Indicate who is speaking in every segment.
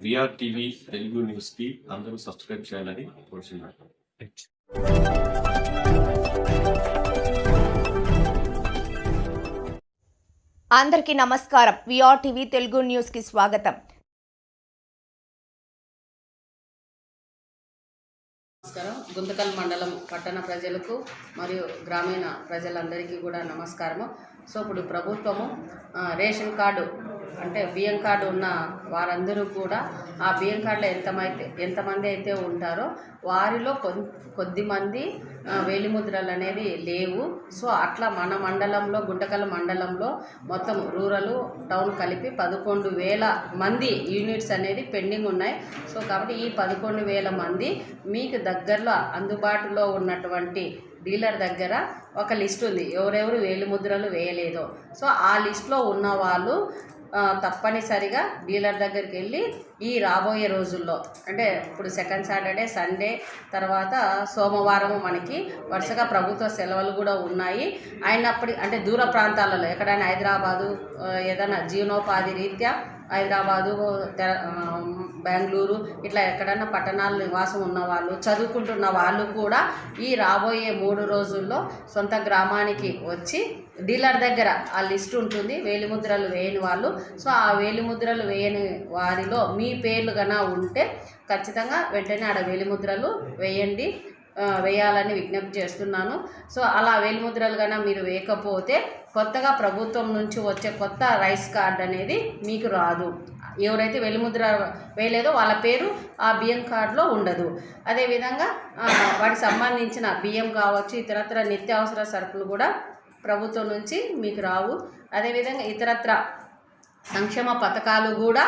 Speaker 1: VR TV Telugu న్యూస్కి అందరూ subscribe చేయాలని కోరుచున్నాను.
Speaker 2: అందరికీ నమస్కారం. విఆర్ టీవీ తెలుగు న్యూస్కి స్వాగతం.
Speaker 3: నమస్కారం. గుంతకల్ మండలం పట్టణ ప్రజలకు మరియు గ్రామీణ ప్రజలందరికీ కూడా నమస్కారము. సో ఇప్పుడు ప్రభుత్వము రేషన్ కార్డు అంటే బియ్యం కార్డు ఉన్న వారందరూ కూడా ఆ బియ్యం కార్డులో ఎంతమైతే ఎంతమంది అయితే ఉంటారో వారిలో కొద్దిమంది కొద్ది మంది వేలిముద్రలు అనేది లేవు. సో అట్లా మన మండలంలో గుంటకల్ మండలంలో మొత్తం రూరల్ టౌన్ కలిపి పదకొండు వేల మంది యూనిట్స్ అనేది పెండింగ్ ఉన్నాయి. సో కాబట్టి ఈ పదకొండు వేల మంది మీకు దగ్గరలో అందుబాటులో ఉన్నటువంటి డీలర్ దగ్గర ఒక లిస్ట్ ఉంది. ఎవరెవరు వేలిముద్రలు వేయలేదో. సో ఆ లిస్ట్లో ఉన్న వాళ్ళు తప్పనిసరిగా డీలర్ దగ్గరికి వెళ్ళి ఈ రాబోయే రోజుల్లో అంటే ఇప్పుడు సెకండ్ సాటర్డే సండే తర్వాత సోమవారం మనకి వరుసగా ప్రభుత్వ సెలవులు కూడా ఉన్నాయి. అయినప్పటి అంటే దూర ప్రాంతాలలో ఎక్కడైనా హైదరాబాదు ఏదైనా జీవనోపాధి రీత్యా హైదరాబాదు బెంగళూరు ఇట్లా ఎక్కడన్నా పట్టణాల నివాసం ఉన్న వాళ్ళు చదువుకుంటున్న వాళ్ళు కూడా ఈ రాబోయే మూడు రోజుల్లో సొంత గ్రామానికి వచ్చి డీలర్ దగ్గర ఆ లిస్ట్ ఉంటుంది వేలిముద్రలు వేయని వాళ్ళు. సో ఆ వేలిముద్రలు వేయని వారిలో మీ పేర్లు కన్నా ఉంటే ఖచ్చితంగా వెంటనే ఆడ వేలిముద్రలు వేయండి. వేయాలని విజ్ఞప్తి చేస్తున్నాను. సో అలా వేలిముద్రలు కన్నా మీరు వేయకపోతే కొత్తగా ప్రభుత్వం నుంచి వచ్చే కొత్త రైస్ కార్డ్ అనేది మీకు రాదు. ఎవరైతే వెలిముద్ర వేయలేదో వాళ్ళ పేరు ఆ బియ్యం కార్డులో ఉండదు. అదేవిధంగా వాటికి సంబంధించిన బియ్యం కావచ్చు ఇతరత్ర నిత్యావసర సరుకులు కూడా ప్రభుత్వం నుంచి మీకు రావు. అదేవిధంగా ఇతరత్ర సంక్షేమ పథకాలు కూడా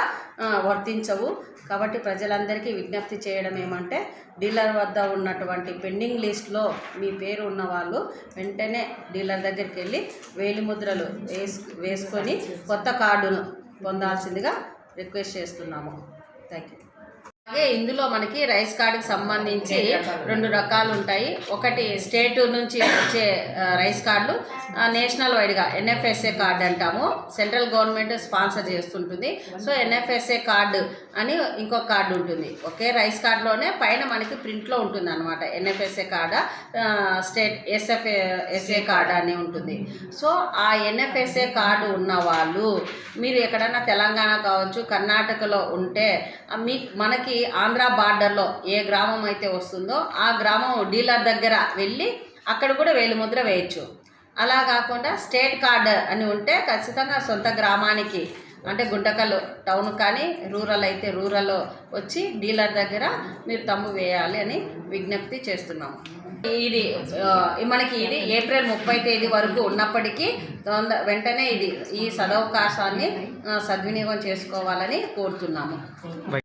Speaker 3: వర్తించవు. కాబట్టి ప్రజలందరికీ విజ్ఞప్తి చేయడం ఏమంటే డీలర్ వద్ద ఉన్నటువంటి పెండింగ్ లిస్ట్లో మీ పేరు ఉన్న వాళ్ళు వెంటనే డీలర్ దగ్గరికి వెళ్ళి వేలిముద్రలు వేసు వేసుకొని కొత్త కార్డును పొందాల్సిందిగా రిక్వెస్ట్ చేస్తున్నాము. థ్యాంక్ యూ అలాగే ఇందులో మనకి రైస్ కార్డుకి సంబంధించి రెండు రకాలు ఉంటాయి. ఒకటి స్టేట్ నుంచి వచ్చే రైస్ కార్డులు నేషనల్ వైడ్గా ఎన్ఎఫ్ఎస్ఏ కార్డు అంటాము. సెంట్రల్ గవర్నమెంట్ స్పాన్సర్ చేస్తుంటుంది. సో ఎన్ఎఫ్ఎస్ఏ కార్డు అని ఇంకొక కార్డు ఉంటుంది. ఒకే రైస్ కార్డులోనే పైన మనకి ప్రింట్లో ఉంటుంది అనమాట NFSA card state SFA SA card అని ఉంటుంది. సో ఆ ఎన్ఎఫ్ఎస్ఏ కార్డు ఉన్న వాళ్ళు మీరు ఎక్కడన్నా తెలంగాణ కావచ్చు కర్ణాటకలో ఉంటే మీ మనకి ఆంధ్ర బార్డర్లో ఏ గ్రామం అయితే వస్తుందో ఆ గ్రామం డీలర్ దగ్గర వెళ్ళి అక్కడ కూడా వేలిముద్ర వేయచ్చు. అలా కాకుండా స్టేట్ కార్డ్ అని ఉంటే ఖచ్చితంగా సొంత గ్రామానికి అంటే గుంటకల్ టౌన్ కానీ రూరల్ అయితే రూరల్ వచ్చి డీలర్ దగ్గర మీరు తమ్ము వేయాలి అని విజ్ఞప్తి చేస్తున్నాము. ఇది మనకి ఇది ఏప్రిల్ ముప్పై తేదీ వరకు ఉన్నప్పటికీ తొంద వెంటనే ఇది ఈ సదవకాశాన్ని సద్వినియోగం చేసుకోవాలని కోరుతున్నాము.